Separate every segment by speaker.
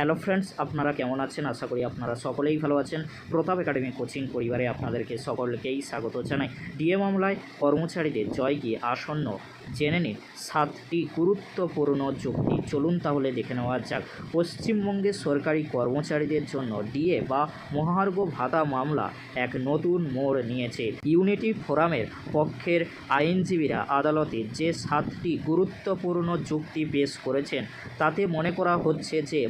Speaker 1: Hello friends, আপনারা কেমন আছেন? আশা করি আপনারা সকলেই ভালো আছেন। প্রতাপ একাডেমি কোচিং পরিবারে আপনাদেরকে সকলকেই স্বাগত জানাই। ডিএ মামলায় কর্মচারীদের জয় গিয়ে আসন্ন জেনে নিন সাতটি গুরুত্বপূর্ণ যুক্তি। চলুন তাহলে দেখে নেওয়া যাক। পশ্চিমবঙ্গের সরকারি কর্মচারীদের জন্য ডিএ বা মহার্ঘ ভাতা মামলা এক নতুন মোড় নিয়েছে। ইউনিটি ফোরামের পক্ষের আইনজীবীরা আদালতে যে সাতটি গুরুত্বপূর্ণ যুক্তি পেশ করেছেন, তাতে মনে করা হচ্ছে যে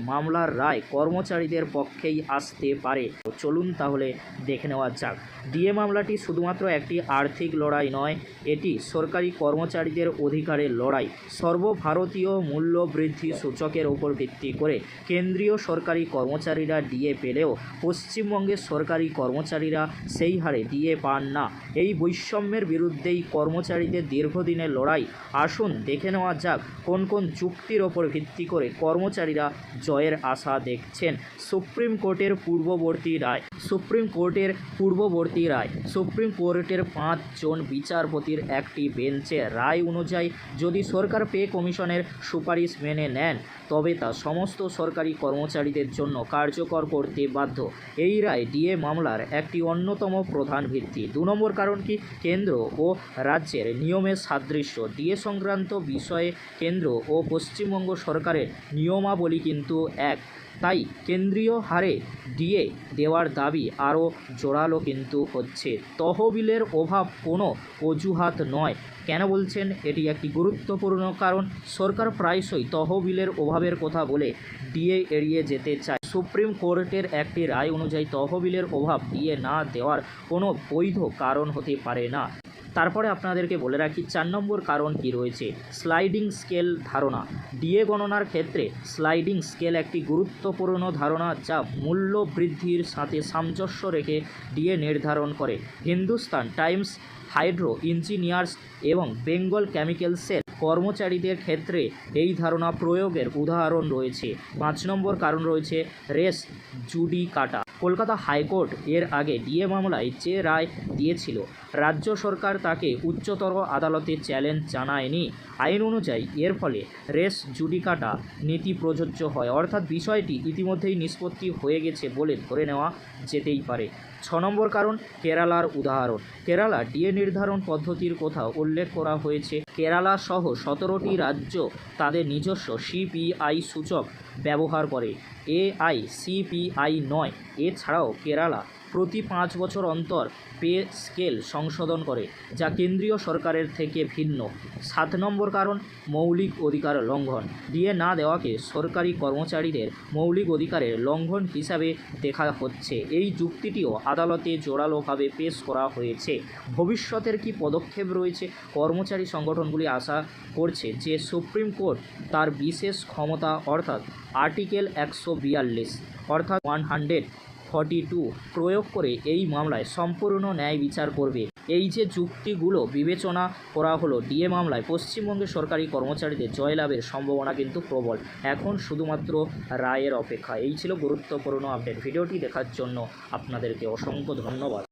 Speaker 1: মামলার রায় কর্মচারীদের পক্ষেই আসতে পারে। চলুন তাহলে দেখে নেওয়া যাক। ডিএ মামলাটি শুধুমাত্র একটি আর্থিক লড়াই নয়, এটি সরকারি কর্মচারীদের অধিকারের লড়াই। সর্বভারতীয় মূল্য বৃদ্ধি সূচকের ওপর ভিত্তি করে কেন্দ্রীয় সরকারি কর্মচারীরা ডিএ পেলেও পশ্চিমবঙ্গের সরকারি কর্মচারীরা সেই হারে ডিএ পান না। এই বৈষম্যের বিরুদ্ধেই কর্মচারীদের দীর্ঘদিনের লড়াই। আসুন দেখে নেওয়া যাক কোন কোন চুক্তির ওপর ভিত্তি করে কর্মচারীরা জয়ের আশা দেখছেন সুপ্রিম কোর্টের পূর্ববর্তী রায়। সুপ্রিম কোর্টের পূর্ববর্তী রায়। সুপ্রিম কোর্টের পাঁচজন বিচারপতির একটি বেঞ্চের রায় অনুযায়ী যদি সরকার পে কমিশনের সুপারিশ মেনে নেন, তবে তা সমস্ত সরকারি কর্মচারীদের জন্য কার্যকর করতে বাধ্য। এই রায় ডিএ মামলার একটি অন্যতম প্রধান ভিত্তি। দু নম্বর কারণ কি? কেন্দ্র ও রাজ্যের নিয়মের সাদৃশ্য। ডিএ সংক্রান্ত বিষয়ে কেন্দ্র ও পশ্চিমবঙ্গ সরকারের নিয়মাবলী কিন্তু এক। তাই কেন্দ্রীয় হারে ডিএ দেওয়ার দাবি আরও জোরালো কিন্তু হচ্ছে। তহবিলের অভাব কোনো অজুহাত নয়। কেন বলছেন, এটি একটি গুরুত্বপূর্ণ কারণ। সরকার প্রায়শই তহবিলের অভাবের কথা বলে ডিএ এড়িয়ে যেতে চায়। সুপ্রিম কোর্টের একটি রায় অনুযায়ী তহবিলের অভাব ডিএ না দেওয়ার কোনো বৈধ কারণ হতে পারে না। তারপরে আপনাদেরকে বলে রাখি, চার নম্বর কারণ কি রয়েছে? স্লাইডিং স্কেল ধারণা। ডিএ গণনার ক্ষেত্রে স্লাইডিং স্কেল একটি গুরুত্বপূর্ণ ধারণা যা মূল্য বৃদ্ধির সাথে সামঞ্জস্য রেখে ডিএ নির্ধারণ করে। হিন্দুস্তান টাইমস, হাইড্রো ইঞ্জিনিয়ার্স এবং বেঙ্গল কেমিক্যালসের কর্মচারীদের ক্ষেত্রে এই ধারণা প্রয়োগের উদাহরণ রয়েছে। পাঁচ নম্বর কারণ রয়েছে, রেস, জুডি কাটা। কলকাতা হাইকোর্ট এর আগে ডিএ মামলায় যে রায় দিয়েছিল, রাজ্য সরকার তাকে উচ্চতর আদালতে চ্যালেঞ্জ জানায়নি। আইন অনুযায়ী এর ফলে রেস জুডিকাটা নীতি প্রযোজ্য হয়। অর্থাৎ বিষয়টি ইতিমধ্যেই নিষ্পত্তি হয়ে গেছে বলে ধরে নেওয়া যেতেই পারে। ছ নম্বর কারণ, কেরালার উদাহরণ। কেরালা ডিএ নির্ধারণ পদ্ধতির কোথাও উল্লেখ করা হয়েছে। কেরালা সহ সতেরোটি রাজ্য তাদের নিজস্ব সিপিআই সূচক ব্যবহার করে। এআই সিপিআই নয়। এছাড়াও কেরালা প্রতি পাঁচ বছর অন্তর পে স্কেল সংশোধন করে, যা কেন্দ্রীয় সরকারের থেকে ভিন্ন। সাত নম্বর কারণ, মৌলিক অধিকার লঙ্ঘন। দিয়ে না দেওয়াকে সরকারি কর্মচারীদের মৌলিক অধিকারের লঙ্ঘন হিসাবে দেখা হচ্ছে। এই যুক্তিটিও আদালতে জোরালোভাবে পেশ করা হয়েছে। ভবিষ্যতের কি পদক্ষেপ রয়েছে? কর্মচারী সংগঠনগুলি আশা করছে যে সুপ্রিম কোর্ট তার বিশেষ ক্ষমতা, অর্থাৎ আর্টিকেল একশো বিয়াল্লিশ, অর্থাৎ ওয়ান হান্ড্রেড ফর্টি টু প্রয়োগ করে এই মামলায় সম্পূর্ণ ন্যায় বিচার করবে। এই যে যুক্তিগুলো বিবেচনা করা হলো, ডিএ মামলায় পশ্চিমবঙ্গের সরকারি কর্মচারীদের জয়লাভের সম্ভাবনা কিন্তু প্রবল। এখন শুধুমাত্র রায়ের অপেক্ষা এই ছিল গুরুত্বপূর্ণ আপডেট। ভিডিওটি দেখার জন্য আপনাদেরকে অসংখ্য ধন্যবাদ।